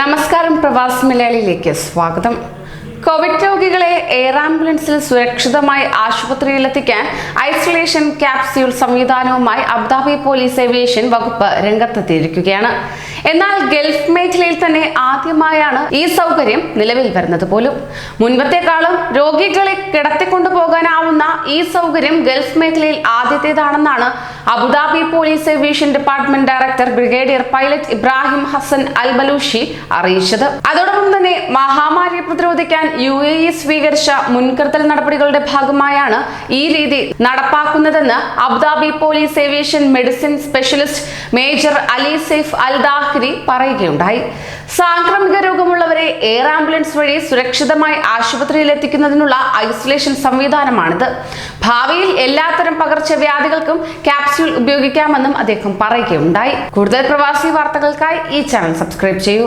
നമസ്കാരം പ്രവാസ് മലയാളിയിലേക്ക് സ്വാഗതം. കോവിഡ് രോഗികളെ എയർ ആംബുലൻസിൽ സുരക്ഷിതമായി ആശുപത്രിയിലെത്തിക്കാൻ ഐസൊലേഷൻ ക്യാപ്സ്യൂൾ സംവിധാനവുമായി അബുദാബി പോലീസ് ഏവിയേഷൻ വകുപ്പ് രംഗത്തെത്തിയിരിക്കുകയാണ്. എന്നാൽ ഗൾഫ് മേഖലയിൽ തന്നെ ആദ്യമായാണ് ഈ സൗകര്യം നിലവിൽ വരുന്നത് പോലും. മുൻപത്തെക്കാളും രോഗികളെ കിടത്തിക്കൊണ്ടു പോകാനാവുന്ന ഈ സൗകര്യം ഗൾഫ് മേഖലയിൽ ആദ്യത്തേതാണെന്നാണ് Abu Dhabi police aviation department director brigadier pilot Ibrahim Hassan Al Balooshi അറിയിച്ചത്. അതോടൊപ്പം തന്നെ മഹാമാരിയെ പ്രതിരോധിക്കാൻ യു എ ഇ സ്വീകരിച്ച മുൻകരുതൽ നടപടികളുടെ ഭാഗമായാണ് ഈ രീതി നടപ്പാക്കുന്നതെന്ന് Abu Dhabi police aviation medicine specialist major Ali Saif Al പറയുകയുണ്ടായി. സാംക്രമിക രോഗമുള്ളവരെ എയർ ആംബുലൻസ് വഴി സുരക്ഷിതമായി ആശുപത്രിയിൽ എത്തിക്കുന്നതിനുള്ള ഐസൊലേഷൻ സംവിധാനമാണിത്. ഭാവിയിൽ എല്ലാത്തരം പകർച്ചവ്യാധികൾക്കും ക്യാപ്സ്യൂൾ ഉപയോഗിക്കാമെന്നും അദ്ദേഹം പറയുകയുണ്ടായി. കൂടുതൽ പ്രവാസി വാർത്തകൾക്കായി ഈ ചാനൽ സബ്സ്ക്രൈബ് ചെയ്യൂ.